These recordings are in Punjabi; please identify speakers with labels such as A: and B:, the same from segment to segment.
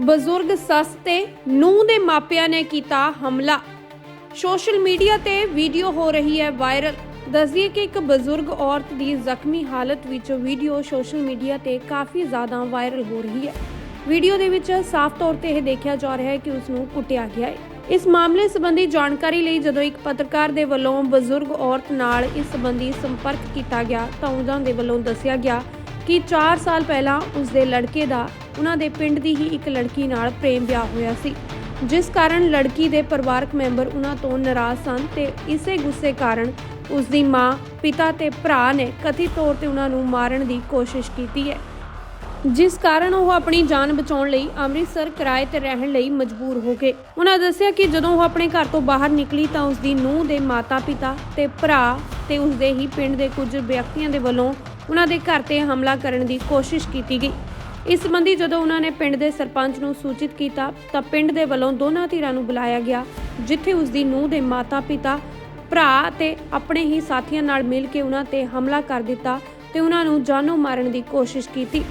A: ਬਜ਼ੁਰਗ ਸੱਸ ਤੇ ਨੂੰਹ ਦੇ ਮਾਪਿਆਂ ਨੇ ਕੀਤਾ ਹਮਲਾ। ਸੋਸ਼ਲ ਮੀਡੀਆ ਤੇ ਵੀਡੀਓ ਹੋ ਰਹੀ ਹੈ ਵਾਇਰਲ। ਦੱਸਦੀਏ ਕਿ ਇੱਕ ਬਜ਼ੁਰਗ ਔਰਤ ਦੀ ਜ਼ਖਮੀ ਹਾਲਤ ਵਿੱਚ ਵੀਡੀਓ ਸੋਸ਼ਲ ਮੀਡੀਆ ਤੇ ਕਾਫੀ ਜ਼ਿਆਦਾ ਵਾਇਰਲ ਹੋ ਰਹੀ ਹੈ। ਵੀਡੀਓ ਦੇ ਵਿੱਚ ਸਾਫ਼ ਤੌਰ ਤੇ ਇਹ ਦੇਖਿਆ ਜਾ ਰਿਹਾ ਹੈ ਕਿ ਉਸ ਨੂੰ ਕੁੱਟਿਆ ਗਿਆ ਹੈ। ਇਸ ਮਾਮਲੇ ਸੰਬੰਧੀ ਜਾਣਕਾਰੀ ਲਈ ਜਦੋਂ ਇੱਕ ਪੱਤਰਕਾਰ ਦੇ ਵੱਲੋਂ ਬਜ਼ੁਰਗ ਔਰਤ ਨਾਲ ਇਸ ਸੰਬੰਧੀ ਸੰਪਰਕ ਕੀਤਾ ਗਿਆ ਤਾਂ ਉਹਨਾਂ ਦੇ ਵੱਲੋਂ ਦੱਸਿਆ ਗਿਆ ਕਿ 4 ਸਾਲ ਪਹਿਲਾਂ ਉਸ ਦੇ ਲੜਕੇ ਦਾ ਉਹਨਾਂ ਦੇ ਪਿੰਡ ਦੀ ਹੀ ਇੱਕ ਲੜਕੀ ਨਾਲ ਪ੍ਰੇਮ ਵਿਆਹ ਹੋਇਆ ਸੀ। ਜਿਸ ਕਾਰਨ ਲੜਕੀ ਦੇ ਪਰਿਵਾਰਕ ਮੈਂਬਰ ਉਹਨਾਂ ਤੋਂ ਨਾਰਾਜ਼ ਸਨ ਤੇ ਇਸੇ ਗੁੱਸੇ ਕਾਰਨ ਉਸ ਦੀ ਮਾਂ, ਪਿਤਾ ਤੇ ਭਰਾ ਨੇ ਕਥਿਤ ਤੌਰ ਤੇ ਉਹਨਾਂ ਨੂੰ ਮਾਰਨ ਦੀ ਕੋਸ਼ਿਸ਼ ਕੀਤੀ ਹੈ। ਜਿਸ ਕਾਰਨ ਉਹ ਆਪਣੀ ਜਾਨ ਬਚਾਉਣ ਲਈ ਅੰਮ੍ਰਿਤਸਰ ਕਿਰਾਏ ਤੇ ਰਹਿਣ ਲਈ ਮਜਬੂਰ ਹੋ ਗਏ। ਉਹਨਾਂ ਦੱਸਿਆ ਕਿ ਜਦੋਂ ਉਹ ਆਪਣੇ ਘਰ ਤੋਂ ਬਾਹਰ ਨਿਕਲੀ ਤਾਂ ਉਸ ਦੀ ਨੂੰਹ ਦੇ ਮਾਤਾ-ਪਿਤਾ ਤੇ ਭਰਾ ਤੇ ਉਸ ਦੇ ਹੀ ਪਿੰਡ ਦੇ ਕੁਝ ਵਿਅਕਤੀਆਂ ਦੇ ਵੱਲੋਂ ਉਹਨਾਂ ਦੇ ਘਰ ਤੇ ਹਮਲਾ ਕਰਨ ਦੀ ਕੋਸ਼ਿਸ਼ ਕੀਤੀ ਗਈ। ਇਸ ਸੰਬੰਧੀ ਜਦੋਂ ਉਹਨਾਂ ਨੇ ਪਿੰਡ ਦੇ ਸਰਪੰਚ ਨੂੰ ਸੂਚਿਤ ਕੀਤਾ, ਤਾਂ ਪਿੰਡ ਦੇ ਵੱਲੋਂ ਦੋਨਾਂ ਧਿਰਾਂ ਨੂੰ ਬੁਲਾਇਆ ਗਿਆ, ਜਿੱਥੇ ਉਸ ਦੀ ਨੂੰਹ ਦੇ ਮਾਤਾ-ਪਿਤਾ, ਭਰਾ ਤੇ ਆਪਣੇ ਹੀ ਸਾਥੀਆਂ ਨਾਲ ਮਿਲ ਕੇ ਉਹਨਾਂ ਤੇ ਹਮਲਾ ਕਰ ਦਿੱਤਾ ਤੇ ਉਹਨਾਂ ਨੂੰ ਜਾਨੋਂ ਮਾਰਨ ਦੀ ਕੋਸ਼ਿਸ਼ ਕੀਤੀ।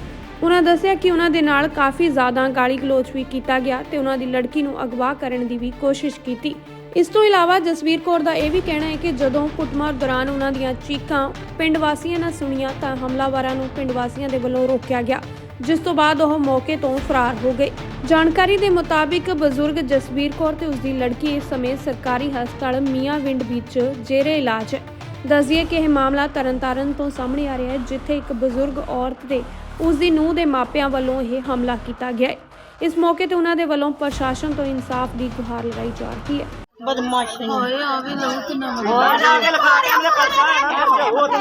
A: ਉਹਨਾਂ ਦੱਸਿਆ ਕਿ ਉਹਨਾਂ ਦੇ ਨਾਲ ਕਾਫੀ ਜ਼ਿਆਦਾ ਗਾਲੀ ਗਲੋਚ ਵੀ ਕੀਤਾ ਗਿਆ ਤੇ ਉਹਨਾਂ ਦੀ ਲੜਕੀ ਨੂੰ ਅਗਵਾ ਕਰਨ ਦੀ ਵੀ ਕੋਸ਼ਿਸ਼ ਕੀਤੀ। ਇਸ ਤੋਂ ਇਲਾਵਾ ਜਸਵੀਰ ਕੌਰ ਦਾ ਇਹ ਵੀ ਕਹਿਣਾ ਹੈ ਕਿ ਜਦੋਂ ਕੁੱਟਮਾਰ ਦੌਰਾਨ ਉਹਨਾਂ ਦੀਆਂ ਚੀਕਾਂ ਪਿੰਡ ਵਾਸੀਆਂ ਨੇ ਸੁਣੀਆਂ, ਤਾਂ ਹਮਲਾਵਰਾਂ ਨੂੰ ਪਿੰਡ ਵਾਸੀਆਂ ਦੇ ਵੱਲੋਂ ਰੋਕਿਆ ਗਿਆ। ਜਿਸ ਤੋਂ ਬਾਅਦ ਉਹ ਮੌਕੇ ਤੋਂ ਫਰਾਰ ਹੋ ਗਏ। ਜਾਣਕਾਰੀ ਦੇ ਮੁਤਾਬਿਕ ਬਜ਼ੁਰਗ ਜਸਵੀਰ ਕੌਰ ਤੇ ਉਸਦੀ ਲੜਕੀ ਇਸ ਸਮੇਂ ਸਰਕਾਰੀ ਹਸਪਤਾਲ ਮੀਆਂਵਿੰਡ ਵਿੱਚ ਜੇਰੇ ਇਲਾਜ ਹੈ। ਦੱਸਦੀਏ ਕਿ ਇਹ ਮਾਮਲਾ ਤਰਨਤਾਰਨ ਤੋਂ ਸਾਹਮਣੇ ਆ ਰਿਹਾ ਹੈ, ਜਿੱਥੇ ਇੱਕ ਬਜ਼ੁਰਗ ਔਰਤ ਤੇ ਉਸ ਦੀ ਨੂੰਹ ਦੇ ਮਾਪਿਆਂ ਵੱਲੋਂ ਇਹ ਹਮਲਾ ਕੀਤਾ ਗਿਆ ਹੈ। ਇਸ ਮੌਕੇ ਤੇ ਉਹਨਾਂ ਦੇ ਵੱਲੋਂ ਪ੍ਰਸ਼ਾਸਨ ਤੋਂ ਇਨਸਾਫ ਦੀ ਗੁਹਾਰ ਲਗਾਈ ਜਾ ਰਹੀ ਹੈ।
B: ਬਦਮਾਸ਼।
C: ਓਏ ਆ ਵੀ ਲਹੂ ਕਿੰਨਾ
B: ਹੋਰ ਜਾ ਕੇ ਲਿਖਾ ਕੇ ਉਹਨੇ ਪਰਚਾ ਹੈ ਨਾ। ਉਹ ਤੇ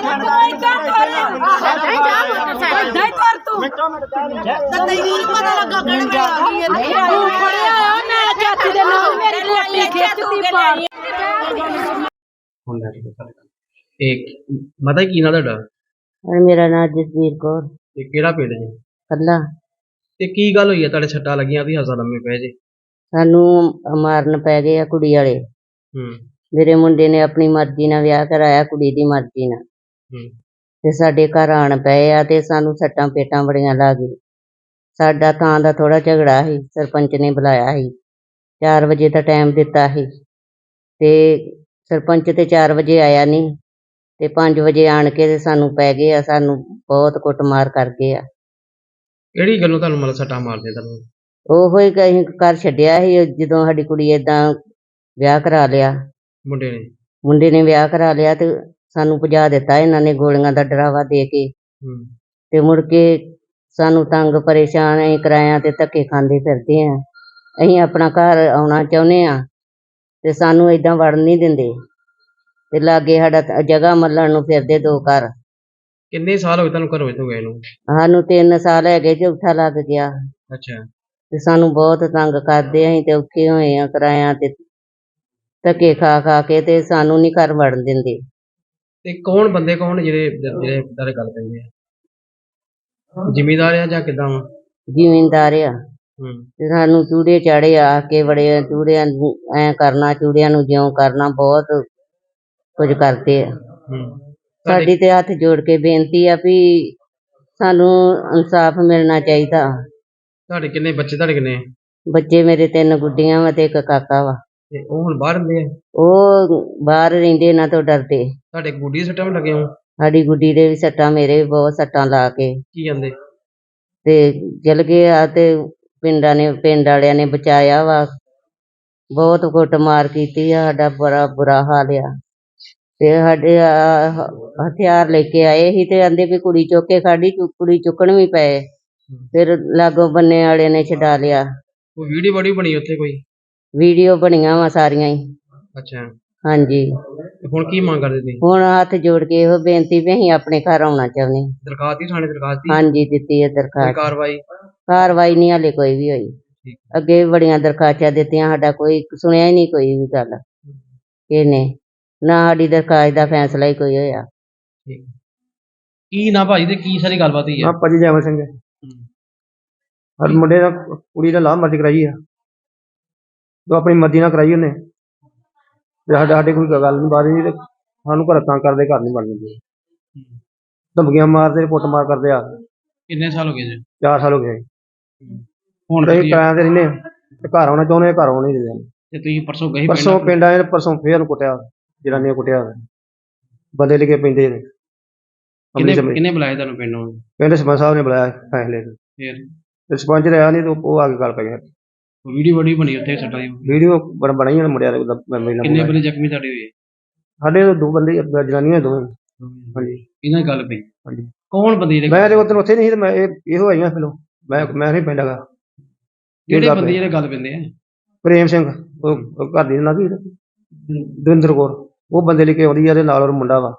C: ਨਹੀਂ ਕਰ ਤੂੰ।
B: ਤੈਨੂੰ ਨਹੀਂ ਪਤਾ ਲੱਗਾ ਕਿਹੜੇ ਵੇਲੇ ਆ ਗਈ ਹੈ।
C: ਤੂੰ ਫੜਿਆ ਆ ਮੈਂ ਚਾਚੀ ਦੇ ਨਾਲ ਮੇਰੀ ਕੋਟੀ ਖਿੱਚਦੀ ਪਾਣੀ
D: ਹੁੰਦਾ ਠੀਕ ਹੈ। ਇਹ ਮਤਾ ਕੀ ਨਾ ਤੁਹਾਡਾ?
B: ਮੇਰਾ ਨਾਮ ਜਸਵੀਰ ਕੌਰ।
D: ਤੇ ਕਿਹੜਾ ਪਿੰਡ ਜੀ?
B: ਕੱਲਾ।
D: ਤੇ ਕੀ ਗੱਲ ਹੋਈ ਹੈ? ਤੁਹਾਡੇ ਛੱਟਾਂ ਲੱਗੀਆਂ ਵੀ ਹਸਾ ਲੰਮੇ ਪਏ ਜੀ।
B: ਸਾਨੂੰ ਮਾਰਨ ਪੈ ਗਏ ਆ ਕੁੜੀ ਵਾਲੇ।
D: ਹੂੰ।
B: ਮੇਰੇ ਮੁੰਡੇ ਨੇ ਆਪਣੀ ਮਰਜ਼ੀ ਨਾਲ ਵਿਆਹ ਕਰਾਇਆ ਕੁੜੀ ਦੀ ਮਰਜ਼ੀ ਨਾਲ।
D: ਹੂੰ।
B: ਤੇ ਸਾਡੇ ਘਰ ਆਣ ਪਏ ਆ ਤੇ ਸਾਨੂੰ ਸੱਟਾਂ ਪੇਟਾਂ ਬੜੀਆਂ ਲੱਗ ਗਈ ਸਾਡਾ ਥਾਂ ਦਾ ਥੋੜਾ ਝਗੜਾ ਸੀ ਸਰਪੰਚ ਨੇ ਬੁਲਾਇਆ ਸੀ। 4 ਵਜੇ ਦਾ ਟਾਈਮ ਦਿੱਤਾ ਸੀ। ਤੇ ਸਰਪੰਚ ਤੇ 4 ਵਜੇ ਆਇਆ ਨਹੀਂ ਤੇ 5 ਵਜੇ ਆਣ ਕੇ ਤੇ ਸਾਨੂੰ ਪੈ ਗਏ ਆ ਸਾਨੂੰ ਬਹੁਤ ਕੁੱਟਮਾਰ ਕਰ ਗਏ ਆ।
D: ਕਿਹੜੀ ਗੱਲੋਂ ਤੁਹਾਨੂੰ ਮਤਲਬ ਸੱਟਾਂ ਮਾਰਦੇ ਤੁਹਾਨੂੰ?
B: ਉਹੋ ਹੀ ਕਹੀਂ ਘਰ ਛੱਡਿਆ ਸੀ ਜਦੋਂ ਸਾਡੀ ਕੁੜੀ ਏਦਾਂ ਵਿਆਹ ਕਰਾ ਲਿਆ।
D: ਮੁੰਡੇ ਨੇ?
B: ਮੁੰਡੇ ਨੇ ਵਿਆਹ ਕਰਾ ਲਿਆ ਤੇ ਸਾਨੂੰ ਭਜਾ ਦਿੱਤਾ ਇਹਨਾਂ ਨੇ ਗੋਲੀਆਂ ਦਾ ਡਰਾਵਾ ਦੇ ਕੇ।
D: ਹੂੰ।
B: ਤੇ ਮੁੜ ਕੇ ਸਾਨੂੰ ਤੰਗ ਪਰੇਸ਼ਾਨ ਅਸੀਂ ਕਿਰਾਇਆਂ ਤੇ ਧੱਕੇ ਖਾਂਦੇ ਫਿਰਦੇ ਆਂ। ਅਸੀਂ ਆਪਣਾ ਘਰ ਆਉਣਾ ਚਾਹੁੰਦੇ ਆ ਤੇ ਸਾਨੂੰ ਏਦਾਂ ਵੜਨ ਨਹੀਂ ਦਿੰਦੇ। ਤੇ ਲਾਗੇ ਸਾਡਾ ਤ- ਜਗ੍ਹਾ ਮੱਲਣ ਨੂੰ ਫਿਰਦੇ ਦੋ ਘਰ।
D: ਕਿੰਨੇ ਸਾਲ ਹੋ ਗਏ ਤੁਹਾਨੂੰ ਘਰੋਂ ਇੱਥੋਂ ਗਏ ਨੂੰ?
B: ਸਾਨੂੰ 3 ਸਾਲ ਹੈਗੇ ਚੌਥਾ ਲੱਗ ਗਿਆ।
D: ਅੱਛਾ।
B: ਤੇ ਸਾਨੂੰ ਬਹੁਤ ਤੰਗ ਕਰਦੇ ਆਂ ਅਸੀਂ ਤੇ ਔਖੇ ਹੋਏ ਆ ਕਿਰਾਇਆਂ ਤੇ। ਧੱਕੇ ਖਾ ਖਾ ਕੇ ਤੇ ਸਾਨੂੰ ਨਹੀਂ ਘਰ ਵੜਨ ਦਿੰਦੇ।
D: ਤੇ ਕੌਣ ਬੰਦੇ ਕੌਣ ਜਿਹੜੇ ਜਿਹੜੇ ਤੁਹਾਡੇ ਗੱਲ ਕਹਿੰਦੇ ਆ? ਜ਼ਿਮੀਦਾਰ ਆ ਜਾਂ ਕਿਦਾਂ ਵਾ?
B: ਜ਼ਿਮੀਂਦਾਰ ਆ।
D: ਹੂੰ।
B: ਤੇ ਸਾਨੂੰ ਚੂੜੇ ਚਾੜੇ ਆ ਕੇ ਬੜੇ ਚੂੜਿਆਂ ਨੂੰ ਐ ਕਰਨਾ ਚੂੜਿਆਂ ਨੂੰ ਜਿਉਂ ਕਰਨਾ ਬਹੁਤ ਕੁਝ ਕਰਦੇ ਆ।
D: ਹੂੰ।
B: ਸਾਡੀ ਤੇ ਹੱਥ ਜੋੜ ਕੇ ਬੇਨਤੀ ਆ ਵੀ ਸਾਨੂੰ ਇਨਸਾਫ ਮਿਲਣਾ ਚਾਹੀਦਾ।
D: ਤੁਹਾਡੇ ਕਿੰਨੇ ਬੱਚੇ ਤੁਹਾਡੇ ਕਿੰਨੇ ਆ?
B: ਬੱਚੇ ਮੇਰੇ ਤਿੰਨ ਗੁੱਡੀਆਂ ਵਾ ਤੇ ਇੱਕ ਕਾਕਾ ਵਾ।
D: ਤੇ ਉਹ ਹੁਣ ਬਾਹਰ ਹੁੰਦੇ ਆ?
B: ਉਹ ਬਾਹਰ ਰਹਿੰਦੇ ਇਹਨਾਂ ਤੋਂ ਡਰਦੇ।
D: ਤੁਹਾਡੇ ਗੁੱਡੀ ਸੱਟਾਂ ਵੀ ਲੱਗੇ ਹੋ
B: ਸਾਡੀ ਗੁੱਡੀ ਦੇ ਵੀ ਸੱਟਾਂ ਮੇਰੇ ਵੀ ਬਹੁਤ ਸੱਟਾਂ ਲਾ ਕੇ।
D: ਕੀ ਜਾਂਦੇ
B: ਤੇ ਚਲ ਗਏ ਆ ਤੇ ਪਿੰਡਾਂ ਨੇ ਪਿੰਡ ਵਾਲਿਆਂ ਨੇ ਬਚਾਇਆ ਵਾ। ਬਹੁਤ ਕੁੱਟਮਾਰ ਕੀਤੀ ਆ ਸਾਡਾ ਬੜਾ ਬੁਰਾ ਹਾਲ ਆ। ਤੇ ਸਾਡੇ ਆ ਹ- ਹਥਿਆਰ ਲੈ ਕੇ ਆਏ ਸੀ ਤੇ ਆਂਦੇ ਵੀ ਕੁੜੀ ਚੁੱਕ ਕੇ ਖਾੜੀ ਕੁੜੀ ਚੁੱਕਣ ਵੀ ਪਏ। ਫਿਰ ਲਾਗੋ ਬੰਨੇ ਵਾਲੇ ਨੇ ਛਡਾ ਲਿਆ।
D: ਕੋਈ ਵੀਡੀਓ ਬੜੀ ਬਣੀ ਉੱਥੇ ਕੋਈ?
B: ਵੀਡੀਓ ਬਣੀਆਂ ਵਾ ਸਾਰੀਆਂ ਹੀ।
D: ਅੱਛਾ।
B: ਹਾਂਜੀ।
D: ਤੇ ਹੁਣ ਕੀ ਮੰਗ ਕਰਦੇ ਤੁਸੀਂ?
B: ਹੁਣ ਹੱਥ ਜੋੜ ਕੇ ਇਹੋ ਬੇਨਤੀ ਵੀ ਅਸੀਂ ਆਪਣੇ ਘਰ ਆਉਣਾ ਚਾਹੁੰਦੇ ਹਾਂ।
D: ਦਰਖਾਸਤ ਦੀ ਥਾਣੇ ਦਰਖਾਸਤ ਦੀ?
B: ਹਾਂਜੀ ਦਿੱਤੀ ਹੈ
D: ਕੋਈ
B: ਦਰਖਾਸਤ।
D: ਕਾਰਵਾਈ?
B: ਕਾਰਵਾਈ ਨਹੀਂ ਹਾਲੇ ਕੋਈ ਵੀ ਹੋਈ।
D: ਠੀਕ।
B: ਅੱਗੇ ਵੀ ਬੜੀਆਂ ਦਰਖਾਸਤਾਂ ਦਿੱਤੀਆਂ ਸਾਡਾ ਕੋਈ ਸੁਣਿਆ ਹੀ ਨਹੀਂ ਕੋਈ ਵੀ ਗੱਲ। ਇਹਨੇ ਨਾ ਸਾਡੀ ਦਰਖਾਸਤ ਦਾ ਫੈਸਲਾ ਹੀ ਕੋਈ ਹੋਇਆ।
D: ਠੀਕ। ਕੀ ਨਾ ਭਾਜੀ ਤੇ ਕੀ ਸਾਰੀ ਗੱਲਬਾਤ ਹੋਈ
E: ਹਾਂ
D: ਆ
E: ਭਾਜੀ ਜੈਮਲ ਸਿੰਘ। ਹੈ ਹਰ ਮੁੰਡੇ ਦਾ ਕੁੜੀ ਦਾ ਲਾਹ ਮਰਜ਼ੀ ਕਰਾਈ ਆ। ਜੋ ਆਪਣੀ ਮਰਜ਼ੀ ਨਾਲ ਕਰਾਈ ਉਹਨੇ। ਤੇ ਸਾਡੇ ਸਾਡੇ ਕੋਈ ਗੱਲ ਨਹੀਂ ਬਾਤ ਨਹੀਂ ਤੇ ਸਾਨੂੰ ਘਰ ਤੰਗ ਕਰਦੇ ਘਰ ਨਹੀਂ ਬਣ ਦਿੰਦੇ। ਧਮਕੀਆਂ ਮਾਰਦੇ ਪੁੱਟ ਮਾਰ ਕਰਦੇ ਆ।
D: ਕਿੰਨੇ ਸਾਲ ਹੋ ਗਏ ਜੀ?
E: 4 ਸਾਲ ਹੋ ਗਏ।
D: ਹੁਣ
E: ਅਸੀਂ
D: ਤੁਸੀਂ-
E: ਕਿਰਾਏ ਤੇ ਰਹਿੰਦੇ ਤੇ ਘਰ ਆਉਣਾ ਚਾਹੁੰਦੇ ਘਰ ਆਉਣ ਨਹੀਂ ਦਿੰਦੇ।
D: ਤੇ ਤੁਸੀਂ ਪਰਸੋਂ ਗਏ
E: ਪਰਸੋਂ
D: ਪਿੰਡ?
E: ਆਏ ਪਰਸੋਂ ਫੇਰ ਨੂੰ ਕੁੱਟਿਆ। ਜਨਾਨੀਆਂ ਕੁੱਟਿਆ। ਬੰਦੇ ਲਿਖੇ ਪੈਂਦੇ ਨੇ।
D: ਕਿੰਨੇ
E: ਅਮਲੀ
D: ਕਿੰਨੇ ਬੁਲਾਇਆ ਤੁਹਾਨੂੰ ਪਿੰਡ?
E: ਪਿੰਡ ਸਰਪੰਚ ਸਾਹਿਬ ਨੇ ਬੁਲਾਇਆ ਫੈਸਲੇ ਤੇ।
D: ਫਿਰ?
E: ਤੇ ਸਰਪੰਚ ਰਿਹਾ ਨਹੀਂ ਤੇ ਉਹ ਆ ਕੇ ਗੱਲ ਪੈ ਗਿਆ।
D: ਵੀਡੀਓ ਬੜੀ ਬਣੀ ਉੱਥੇ ਸੱਟਾਂ ਦੀ
E: ਵੀਡੀਓ ਬਣ ਬਣਾਈ ਨੇ ਮੁੰਡਿਆਂ ਦੇ ਉਹਦਾ
D: ਕਿੰਨੇ। ਬੰਦੇ ਜ਼ਖਮੀ ਤੁਹਾਡੇ ਹੋਏ?
E: ਸਾਡੇ ਦੋ ਬੰਦੇ ਜਨਾਨੀਆਂ ਦੋਵੇਂ। ਹਾਂਜੀ।
D: ਇਹਨਾਂ ਦੀ ਗੱਲ ਪਈ?
E: ਹਾਂਜੀ।
D: ਕੌਣ ਬੰਦੇ ਜਿਹੜੇ
E: ਮੈਂ ਤੇ ਉਦੋਂ ਉੱਥੇ ਨਹੀਂ ਸੀ ਤੇ ਮੈਂ ਇਹ ਇਹੋ ਆਈਆਂ ਫਿਲੋ ਮੈਂ ਮੈਂ ਨਹੀਂ ਪਿੰਡ ਹੈਗਾ।
D: ਕਿਹੜੇ ਬੰਦੇ ਜਿਹੜੇ ਗੱਲ ਪੈਂਦੇ ਆ?
E: ਪ੍ਰੇਮ ਸਿੰਘ ਉਹ ਉਹ ਘਰ ਦੀ ਨਾ ਕੀ? ਦਵਿੰਦਰ ਕੌਰ। ਉਹ ਬੰਦੇ ਲੈ ਕੇ ਆਉਂਦੀ ਆ ਤੇ ਨਾਲ ਉਹ ਮੁੰਡਾ ਵਾ।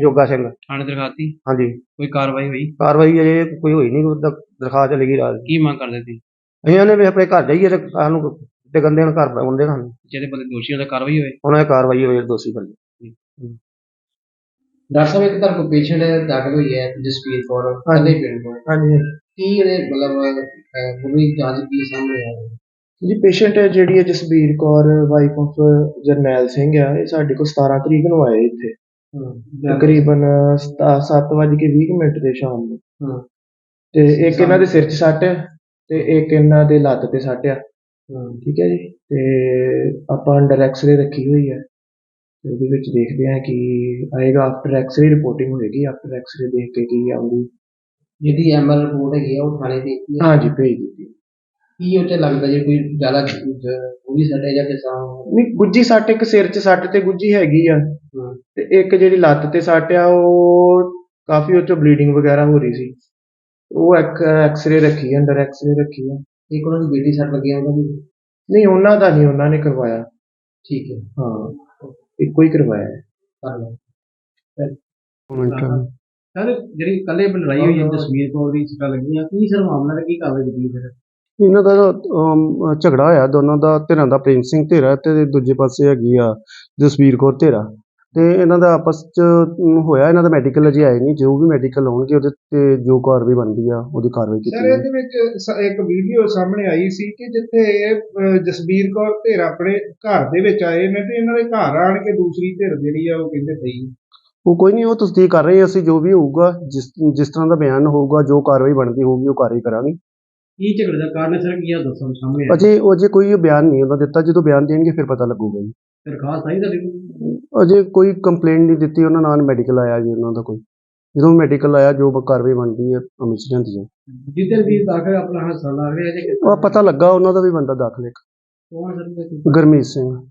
E: ਜੋਗਾ ਸਿੰਘ।
D: ਥਾਣੇ ਦਰਖਾਸਤੀ?
E: ਹਾਂਜੀ।
D: ਕੋਈ ਕਾਰਵਾਈ ਹੋਈ?
E: ਕਾਰਵਾਈ ਅਜੇ ਕੋਈ ਹੋਈ ਨਹੀਂ ਉਹਦਾ ਦਰਖਾਸਤ ਚਲੀ ਗਈ ਰਾਤ ਦੀ।
D: ਕੀ ਮੰਗ ਕਰਦੇ ਸੀ
E: ਅਸੀਂ ਉਹਨੇ ਵੀ ਆਪਣੇ ਘਰ ਜਾਈਏ ਤੇ ਸਾਨੂੰ ਤੇ ਗੰਦੇ ਨੂੰ ਘਰ ਪਾਉਂਦੇ ਸਾਨੂੰ।
D: ਜਿਹੜੇ ਬੰਦੇ ਦੋਸ਼ੀ ਉਹਨਾਂ ਦੀ ਕਾਰਵਾਈ ਹੋਵੇ?
E: ਉਹਨਾਂ ਦੀ ਕਾਰਵਾਈ ਹੋਵੇ ਦੋਸ਼ੀ ਬੰਦੇ।
D: ਡਾਕਟਰ ਸਾਹਿਬ ਇੱਕ ਤਰ੍ਹਾਂ ਕੋ ਪੇਸ਼ੈਂਟ ਦਾਖਲ ਹੋਈ ਹੈ ਜਸਪੀਰ ਕੌਰ
E: ਹਾਂਜੀ।
D: ਪਿੰਡ ਤੋਂ।
E: ਹਾਂਜੀ।
D: ਕੀ ਇਹਦੇ ਮਤਲਬ ਪੂਰੀ ਜਾਂਚ ਕੀ ਸਾਹਮਣੇ ਆਇਆ
F: ਜੀ ਪੇਸ਼ੈਂਟ ਜਿਹੜੀ ਹੈ ਜਸਬੀਰ ਕੌਰ ਵਾਈਫ ਆਫ ਜਰਨੈਲ ਸਿੰਘ ਆ ਇਹ ਸਾਡੇ ਕੋਲ 17 ਤਰੀਕ ਨੂੰ ਆਏ ਇੱਥੇ। ਤਕਰੀਬਨ 7:20 ਮਿੰਟ ਦੇ ਸ਼ਾਮ ਨੂੰ।
D: ਹੂੰ।
F: ਤੇ ਇੱਕ ਇਹਨਾਂ ਦੇ ਸਿਰ 'ਚ ਸੱਟ ਹੈ ਤੇ ਇੱਕ ਇਹਨਾਂ ਦੇ ਲੱਤ ਤੇ ਸੱਟ ਆ। ਠੀਕ ਹੈ ਜੀ? ਤੇ ਆਪਾਂ ਅੰਡਰ ਐਕਸ-ਰੇ ਰੱਖੀ ਹੋਈ ਹੈ ਤੇ ਉਹਦੇ ਵਿੱਚ ਦੇਖਦੇ ਹਾਂ ਕਿ ਆਏਗਾ ਆਫਟਰ ਐਕਸ-ਰੇ ਰਿਪੋਰਟਿੰਗ ਹੋਏਗੀ ਆਫਟਰ ਐਕਸ-ਰੇ ਦੇਖ ਕੇ ਕੀ ਆਉਂਦੀ
D: ਜਿਹਦੀ ਐਮਐਲ ਰਿਪੋਰਟ ਹੈਗੀ ਆ ਉਹ ਥਾਣੇ ਤੇ ਕੀ ਹੈ?
F: ਹਾਂਜੀ ਭੇਜ ਦਿੱਤੀ
D: ਕੀ ਉਹ ਤੇ ਲੱਗਦਾ ਜੇ ਕੋਈ ਜ਼ਿਆਦਾ ਪੂਰੀ ਸੱਟ ਹੈ ਜਾਂ ਕਿਸ ਤਰ੍ਹਾਂ?
F: ਨਹੀਂ ਗੁੱਜੀ ਸੱਟ ਇੱਕ ਸਿਰ 'ਚ ਸੱਟ ਤੇ ਗੁੱਜੀ ਹੈਗੀ ਆ। ਤੇ ਇੱਕ ਜਿਹੜੀ ਲੱਤ ਤੇ ਸੱਟ ਆ ਉਹ ਕਾਫੀ ਉਹ ਚੋਂ ਬਲੀਡਿੰਗ ਵਗੈਰਾ ਹੋ ਰਹੀ ਸੀ। ਉਹ ਇੱਕ ਐਕਸ-ਰੇ ਰੱਖੀ ਆ ਅੰਡਰ ਐਕਸ-ਰੇ ਰੱਖੀ ਆ।
D: ਇੱਕ ਉਹਨਾਂ ਦੀ ਬੇਟੀ ਸੱਟ ਲੱਗੀ ਆ ਉਹਨਾਂ ਦੀ?
F: ਨਹੀਂ ਉਹਨਾਂ ਦਾ ਨਹੀਂ ਉਹਨਾਂ ਨੇ ਕਰਵਾਇਆ।
D: ਠੀਕ ਹੈ।
F: ਹਾਂ ਇੱਕੋ ਹੀ ਕਰਵਾਇਆ। ਹੈ
D: ਸਰ ਜਿਹੜੀ ਕੱਲੇ ਲੜਾਈ ਹੋਈ ਹੈ। ਜਸਮੀਰ ਕੌਰ ਦੀ ਸੱਟਾਂ ਲੱਗੀਆਂ ਕੀ ਸਰ ਮਾਮਲਾ ਹੈ ਕੀ ਕਾਰਵਾਈ ਕੀਤੀ ਫਿਰ
G: ਇਹਨਾਂ ਦਾ ਝਗੜਾ ਹੋਇਆ ਦੋਨਾਂ ਦਾ ਧਿਰਾਂ ਦਾ ਪ੍ਰੇਮ ਸਿੰਘ ਧੇਰਾ ਤੇ ਦੂਜੇ ਪਾਸੇ ਹੈਗੀ ਆ ਜਸਵੀਰ ਕੌਰ ਧੇਰਾ ਤੇ ਇਹਨਾਂ ਦਾ ਆਪਸ ਚ ਹੋਇਆ ਇਹਨਾਂ ਦਾ ਮੈਡੀਕਲ ਅਜੇ ਆਏ ਨਹੀਂ ਜੋ ਵੀ ਮੈਡੀਕਲ ਆਉਣਗੇ ਉਹਦੇ ਤੇ ਜੋ ਕਾਰਵਾਈ ਬਣਦੀ ਆ ਉਹਦੀ ਕਾਰਵਾਈ ਕੀਤੀ
H: ਸਰ ਇਹਦੇ ਵਿੱਚ ਸ- ਇੱਕ ਵੀਡੀਓ ਸਾਹਮਣੇ ਆਈ ਸੀ ਕਿ ਜਿੱਥੇ ਇਹ, ਅਹ, ਜਸਬੀਰ ਕੌਰ ਧਿਰ ਆਪਣੇ ਘਰ ਦੇ ਵਿੱਚ ਆਏ ਨੇ ਤੇ ਇਹਨਾਂ ਦੇ ਘਰ ਆਣ ਕੇ ਦੂਸਰੀ ਧਿਰ ਜਿਹੜੀ ਆ ਉਹ ਕਹਿੰਦੇ ਪਈ।
G: ਉਹ ਕੋਈ ਨਹੀਂ ਉਹ ਤਸਦੀਕ ਕਰ ਰਹੇ ਹਾਂ ਅਸੀਂ ਜੋ ਵੀ ਹੋਊਗਾ ਜਿਸ ਜਿਸ ਤਰ੍ਹਾਂ ਦਾ ਬਿਆਨ ਹੋਊਗਾ ਜੋ ਕਾਰਵਾਈ ਬਣਦੀ ਹੋਊਗੀ ਉਹ ਕਾਰਵਾਈ ਕਰਾਂਗੇ।
D: ਕੀ ਝਗੜੇ ਦਾ ਕਾਰਨ ਸਰ? ਕੀ ਆ ਦੱਸੋ ਸਾਹਮਣੇ।
G: ਅਜੇ ਉਹ ਅਜੇ ਕੋਈ ਬਿਆਨ ਨਹੀਂ ਉਹਨਾਂ ਦਿੱਤਾ ਜਦੋਂ ਬਿਆਨ ਦੇਣਗੇ ਫਿਰ ਪਤਾ ਲੱਗੂਗਾ ਜੀ।
D: ਦਰਖਾਸਤ ਆਈ ਤੁਹਾਡੇ ਕੋਲ?
G: ਅਜੇ ਕੋਈ ਕੰਪਲੇਂਟ ਨਹੀਂ ਦਿੱਤੀ ਉਹਨਾਂ ਨਾਲ ਮੈਡੀਕਲ ਆਇਆ ਜੀ ਉਹਨਾਂ ਦਾ ਕੋਈ। ਜਦੋਂ ਮੈਡੀਕਲ ਆਇਆ ਜੋ ਕਾਰਵਾਈ ਬਣਦੀ ਹੈ ਅਮਿਤ ਸਿੰਘ ਦੀ
D: ਜਿੱਦਨ ਵੀ ਦਾਖਲ ਆਪਣਾ ਹਸਨ ਲੱਗ ਰਿਹਾ ਜੇ
G: ਉਹ ਪਤਾ ਲੱਗਾ ਉਹਨਾਂ ਦਾ ਵੀ ਬੰਦਾ ਦਾਖਲ ਹੈ।
D: ਕੌਣ ਸਰ?
G: ਗੁਰਮੀਤ ਸਿੰਘ।